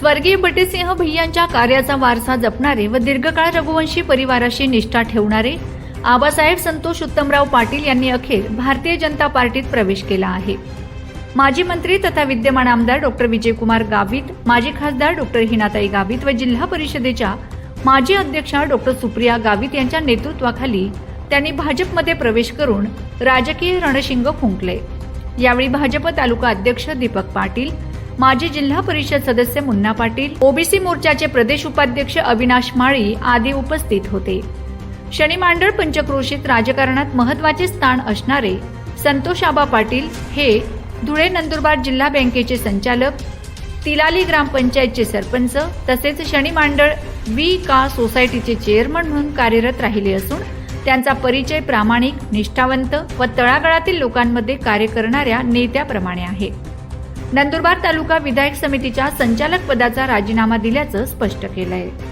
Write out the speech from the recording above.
स्वर्गीय बटेसिंह भैयांच्या कार्याचा वारसा जपणारे व दीर्घकाळ रघुवंशी परिवाराशी निष्ठा ठेवणारे आबासाहेब संतोष उत्तमराव पाटील यांनी अखेर भारतीय जनता पार्टीत प्रवेश केला आहे. माजी मंत्री तथा विद्यमान आमदार डॉक्टर विजयकुमार गावित माजी खासदार डॉक्टर हिनाताई गावित व जिल्हा परिषदेच्या माजी अध्यक्षा डॉक्टर सुप्रिया गावित यांच्या नेतृत्वाखाली त्यांनी भाजपमध्ये प्रवेश करून राजकीय रणशिंग फुंकले. यावेळी भाजप तालुका अध्यक्ष दीपक पाटील माजी जिल्हा परिषद सदस्य मुन्ना पाटील ओबीसी मोर्चाचे प्रदेश उपाध्यक्ष अविनाश माळी आदी उपस्थित होते. शनी मांडळ पंचक्रोशीत राजकारणात महत्त्वाचे स्थान असणारे संतोष आबा पाटील हे धुळे नंदुरबार जिल्हा बँकेचे संचालक तिलाली ग्रामपंचायतचे सरपंच तसेच शनी मांडळ वी का सोसायटीचे चेअरमन म्हणून कार्यरत राहिले असून त्यांचा परिचय प्रामाणिक निष्ठावंत व तळागाळातील लोकांमध्ये कार्य करणाऱ्या नेत्याप्रमाणे आहे. नंदुरबार तालुका विधायक समितीच्या संचालक पदाचा राजीनामा दिल्याचं स्पष्ट केलं आहे